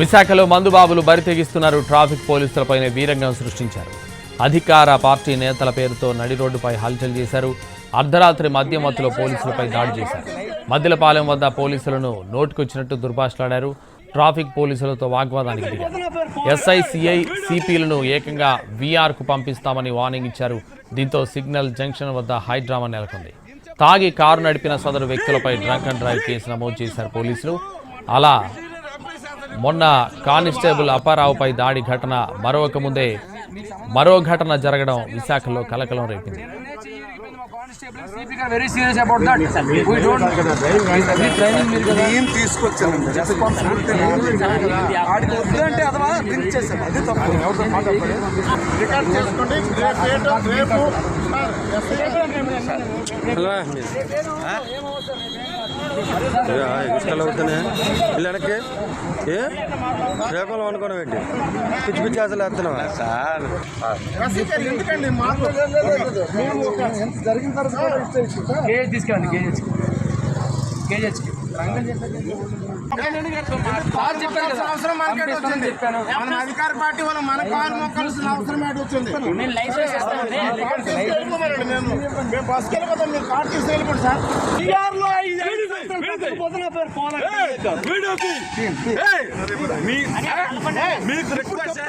విశాఖలో మందుబాబులు బరితెగిస్తున్నారు. ట్రాఫిక్ పోలీసులపైనే వీరంగం సృష్టించారు. అధికార పార్టీ నేతల పేరుతో నడి రోడ్డుపై హల్చల్ చేశారు. అర్ధరాత్రి మద్యం మత్తులో పోలీసులపై దాడి చేశారు. మద్దిలపాలెం వద్ద పోలీసులను నోటుకొచ్చినట్టు దుర్భాషలాడారు. ట్రాఫిక్ పోలీసులతో వాగ్వాదానికి దిగారు. ఎస్ఐ సిఐ సిపిలను ఏకంగా వీఆర్కు పంపిస్తామని వార్నింగ్ ఇచ్చారు. దీంతో సిగ్నల్ జంక్షన్ వద్ద హైడ్రామా నెలకొంది. తాగి కారు నడిపిన సదరు వ్యక్తులపై డ్రంక్ అండ్ డ్రైవ్ కేసు నమోదు చేశారు పోలీసులు. అలా మొన్న కానిస్టేబుల్ అపారావుపై దాడి ఘటన మరొక ముందే మరో ఘటన జరగడం విశాఖలో కలకలం రేపింది. ఇష్టలు అవుతున్నాయి వెళ్ళడానికి ఏ రేపంలో అనుకోవడం ఏంటి పిచ్చి పిచ్చి అసలు వేస్తున్నావా సార్. కేజీ కేజీ మన అధికార పార్టీ వాళ్ళు మన కారు మొక్కాల్సిన అవసరం ఏంటి వచ్చింది మేము బస్కి వెళ్ళిపోతాం మీరు సార్ టీఆర్లో తీయండి. మీకు రిక్వెస్ట్